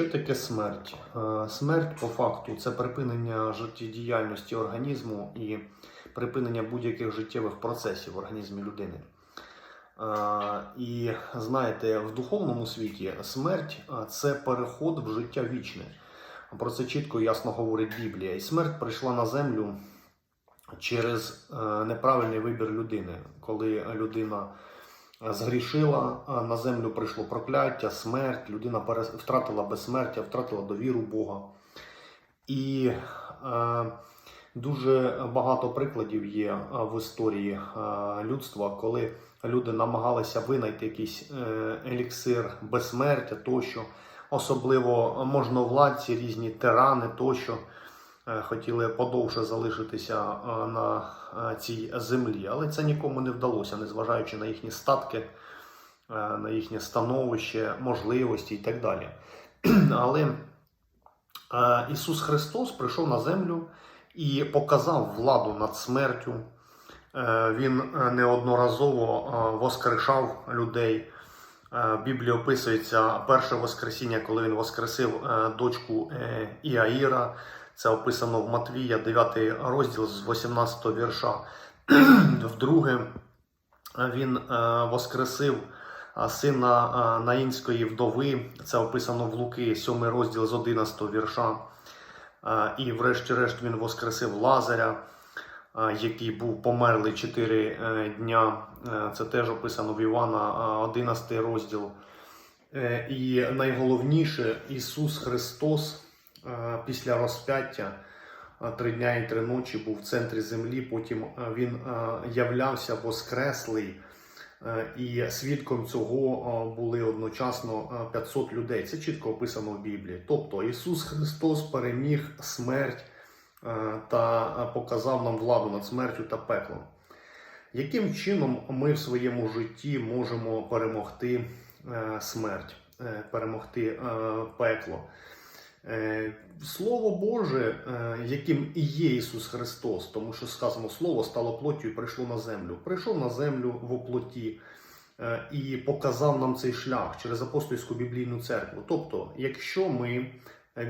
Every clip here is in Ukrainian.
Що таке смерть? Е, Смерть по факту це припинення життєдіяльності організму і припинення будь-яких життєвих процесів в організмі людини. Е, І знаєте, в духовному світі смерть е, це переход в життя вічне. Про це чітко і ясно говорить Біблія. І смерть прийшла на землю через неправильний вибір людини, коли людина згрішила, на землю прийшло прокляття, смерть, людина втратила безсмертя, втратила довіру Бога. І е, дуже багато прикладів є е, в історії е, людства, коли люди намагалися винайти якийсь е, еліксир безсмертя тощо, особливо можновладці, різні тирани тощо хотіли подовше залишитися е, на е, цій землі, але це нікому не вдалося, незважаючи на їхні статки, е, на їхнє становище, можливості і так далі. Але е, Ісус Христос прийшов на землю і показав владу над смертю. Е, Він е, неодноразово е, воскрешав людей. Е, В Біблії описується перше Воскресіння, коли він воскресив е, дочку е, Іаїра. Це описано в Матвія, 9 розділ з 18 вірша. Вдруге, він е, воскресив е, сина е, Наїнської вдови. Це описано в Луки, 7 розділ з 11 вірша. І врешті-решт він воскресив Лазаря, який був померлий 4 дня. Це теж описано в Івана, е, 11 розділ. І найголовніше, Ісус Христос після розп'яття е, три дня і три ночі був в центрі землі. Потім е, він е, являвся воскреслий. Е, І свідком цього е, були одночасно е, 500 людей. Це чітко описано в Біблії. Тобто Ісус Христос переміг смерть е, та е, показав нам владу над смертю та пеклом. Яким чином ми в своєму житті можемо перемогти е, смерть, е, перемогти е, пекло? Е, Слово Боже, е, яким і є Ісус Христос, тому що сказано Слово стало плоттю і прийшло на землю. Прийшов на землю в оплоті е, і показав нам цей шлях через апостольську біблійну церкву. Тобто, якщо ми,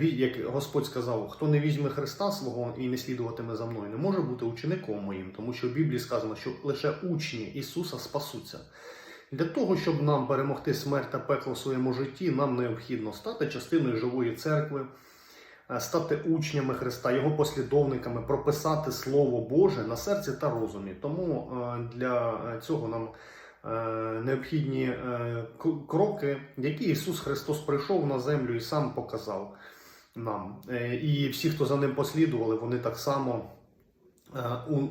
як Господь сказав, хто не візьме Христа свого і не слідуватиме за мною, не може бути учеником моїм, тому що в Біблії сказано, що лише учні Ісуса спасуться. Для того, щоб нам перемогти смерть та пекло в своєму житті, нам необхідно стати частиною живої церкви, е, стати учнями Христа, Його послідовниками, прописати Слово Боже на серці та розумі. Тому е, для цього нам е, необхідні кроки, які Ісус Христос прийшов на землю і сам показав нам. І всі, хто за ним послідували, вони так само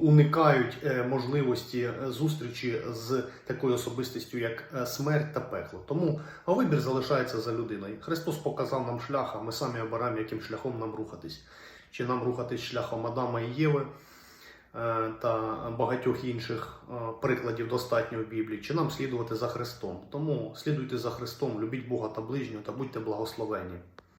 уникають е, можливості е, зустрічі з такою особистістю, як е, смерть та пекло. Тому вибір залишається за людиною. Христос показав нам шлях, а ми самі обираємо, яким шляхом нам рухатись. Чи нам рухатись шляхом Адама і Єви е, та багатьох інших е, прикладів достатньо в Біблії, чи нам слідувати за Христом. Тому слідуйте за Христом, любіть Бога та ближнього та будьте благословені.